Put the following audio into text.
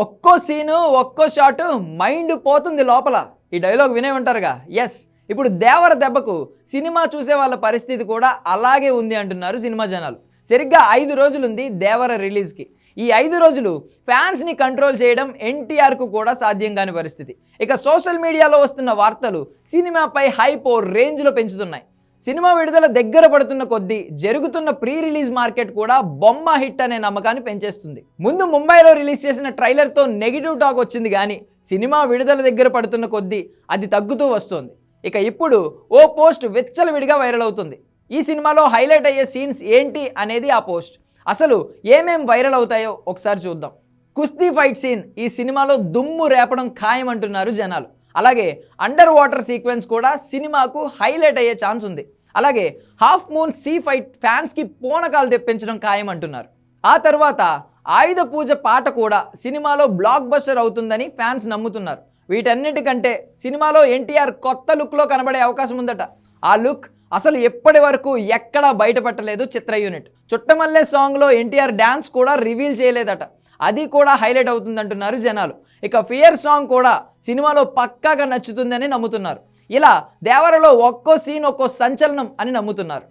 ఒక్కో సీను ఒక్కో shot mind పోతుంది లోపల. ఈ డైలాగ్ వినే ఉంటారుగా ఎస్ ఇప్పుడు దేవర దెబ్బకు సినిమా చూసే వాళ్ళ పరిస్థితి కూడా అలాగే ఉంది అంటున్నారు సినిమా జనాలు. సరిగ్గా ఐదు రోజులుంది దేవర రిలీజ్కి. ఈ ఐదు రోజులు ఫ్యాన్స్ని కంట్రోల్ చేయడం ఎన్టీఆర్కు కూడా సాధ్యం కాని పరిస్థితి. ఇక సోషల్ మీడియాలో వస్తున్న వార్తలు సినిమాపై హైప్ ఓ రేంజ్లో పెంచుతున్నాయి. సినిమా విడుదల దగ్గర పడుతున్న కొద్దీ జరుగుతున్న ప్రీ రిలీజ్ మార్కెట్ కూడా బొమ్మ హిట్ అనే నమ్మకాన్ని పెంచేస్తుంది. ముందు ముంబైలో రిలీజ్ చేసిన ట్రైలర్తో నెగిటివ్ టాక్ వచ్చింది కానీ సినిమా విడుదల దగ్గర పడుతున్న కొద్దీ అది తగ్గుతూ వస్తుంది. ఇక ఇప్పుడు ఓ పోస్ట్ విచ్చలవిడిగా వైరల్ అవుతుంది. ఈ సినిమాలో హైలైట్ అయ్యే సీన్స్ ఏంటి అనేది ఆ పోస్ట్. అసలు ఏమేం వైరల్ అవుతాయో ఒకసారి చూద్దాం. కుస్తీ ఫైట్ సీన్ ఈ సినిమాలో దుమ్ము రేపడం ఖాయం అంటున్నారు జనాలు. అలాగే అండర్ వాటర్ సీక్వెన్స్ కూడా సినిమాకు హైలైట్ అయ్యే ఛాన్స్ ఉంది. అలాగే హాఫ్ మూన్ సీ ఫైట్ ఫ్యాన్స్కి పూనకాలు తెప్పించడం ఖాయం అంటున్నారు ఆ తర్వాత ఆయుధ పూజ పాట కూడా సినిమాలో బ్లాక్ బస్టర్ అవుతుందని ఫ్యాన్స్ నమ్ముతున్నారు. వీటన్నిటికంటే సినిమాలో ఎన్టీఆర్ కొత్త లుక్లో కనబడే అవకాశం ఉందట. ఆ లుక్ అసలు ఎప్పటి వరకు ఎక్కడా బయటపట్టలేదు చిత్ర యూనిట్ చుట్టమల్లె సాంగ్లో ఎన్టీఆర్ డ్యాన్స్ కూడా రివీల్ చేయలేదట. అది కూడా హైలైట్ అవుతుందంటున్నారు జనాలు. ఇక ఫియర్ సాంగ్ కూడా సినిమాలో పక్కాగా నచ్చుతుందని నమ్ముతున్నారు. ఇలా దేవరలో ఒక్కో సీన్ ఒక్కో సంచలనం అని నమ్ముతున్నారు.